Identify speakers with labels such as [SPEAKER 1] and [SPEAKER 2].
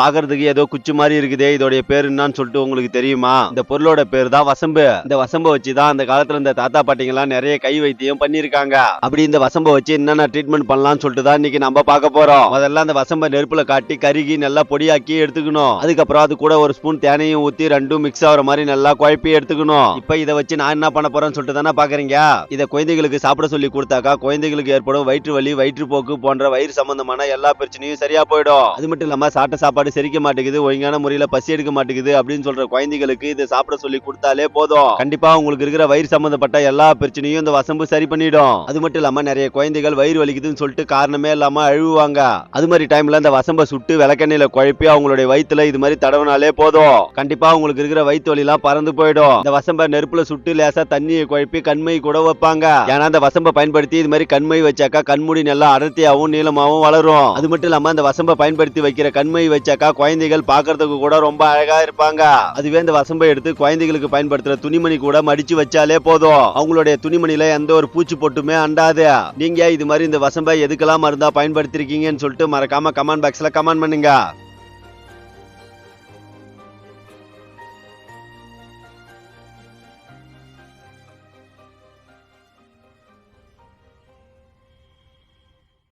[SPEAKER 1] பாக்குறதுக்கு ஏதோ குச்சி மாதிரி இருக்குதே இதோடைய பேர் என்னன்னு சொல்லிட்டு உங்களுக்கு தெரியுமா? இந்த பொருளோட பேர் தான் வசம்பு. இந்த வசம்ப வச்சு தான் அந்த காலத்துல இந்த தாத்தா பாட்டிங்கெல்லாம் நிறைய கை வைத்தியம் பண்ணிருக்காங்க அப்படி இந்த வசம்ப வச்சு என்னென்ன ட்ரீட்மெண்ட் பண்ணலாம்னு சொல்லிட்டு தான் இன்னைக்கு நம்ம பார்க்க போறோம். முதல்ல அந்த வசம்ப நெருப்புல காட்டி கருகி நல்லா பொடியாக்கி எடுத்துக்கணும். அதுக்கப்புறம் அது கூட ஒரு ஸ்பூன் தேனையும் ஊத்தி ரெண்டும் மிக்ஸ் ஆகுற மாதிரி நல்லா குழப்பி எடுத்துக்கணும். இப்ப இதை வச்சு நான் என்ன பண்ண போறேன்னு சொல்லிட்டு தானே பாக்குறீங்க? இதை குழந்தைகளுக்கு சாப்பிட சொல்லி கொடுத்தாக்கா குழந்தைகளுக்கு ஏற்படும் வயிற்று வலி வயிற்றுப்போக்கு போன்ற வயிறு சம்பந்தமான எல்லா பிரச்சனையும் சரியா போயிடும். அது மட்டும் இல்லாம சாப்பிட்ட சாப்பாடு செரிக்க மாட்டேங்குது ஒழுங்கான முறையில பசி எடுக்க மாட்டேங்குது அப்படின்னு சொல்ற குழந்தைகளுக்கு இதை சாப்பிட சொல்லி கொடுத்தாலே போதும். கண்டிப்பா உங்களுக்கு இருக்கிற வயிறு சம்பந்தப்பட்ட எல்லா பிரச்சனையும் இந்த வசம்பு சரி பண்ணிடும். அது மட்டும் இல்லாம நிறைய குழந்தைகள் வயிறு வலிக்குதுன்னு சொல்லிட்டு காரணமே இல்லாம அழுவாங்க அது மாதிரி டைம்ல இந்த வசம்ப சுட்டு விளக்கெண்ணில குழப்பி அவங்களுடைய வயிற்றுல இது மாதிரி தடவினாலே போதும். கண்டிப்பா உங்களுக்கு இருக்கிற வயிற்று வலி எல்லாம் பறந்து போயிடும். இந்த வசம்ப நெருப்புல சுட்டு லேசா தண்ணியை குழப்பி கண்மை கூட வைப்பாங்க. ஏன்னா அந்த வசம்ப பயன்படுத்தி இது மாதிரி கண்மை வச்சாக்கா கண்முடி நல்லா அடர்த்தியாவும் நீளமாவும் வளரும். அது மட்டும் இல்லாம அந்த வசம்ப பயன்படுத்தி வைக்கிற கண்மை வச்சாக்கா குழந்தைகள் பார்க்கறதுக்கு கூட ரொம்ப அழகா இருப்பாங்க. அதுவே இந்த வசம்பை எடுத்து குழந்தைகளுக்கு பயன்படுத்துற துணிமணி கூட மடிச்சு வச்சாலே போதும். அவங்களுடைய துணிமணியில எந்த ஒரு பூச்சி பொட்டுமே அண்டாது. நீங்க இது மாதிரி இந்த வசம்பை எதுக்கெல்லாம் மருந்தா பயன்படுத்திருக்கீங்கன்னு சொல்லிட்டு மறக்காம கமெண்ட் பாக்ஸ்ல கமெண்ட் பண்ணுங்க.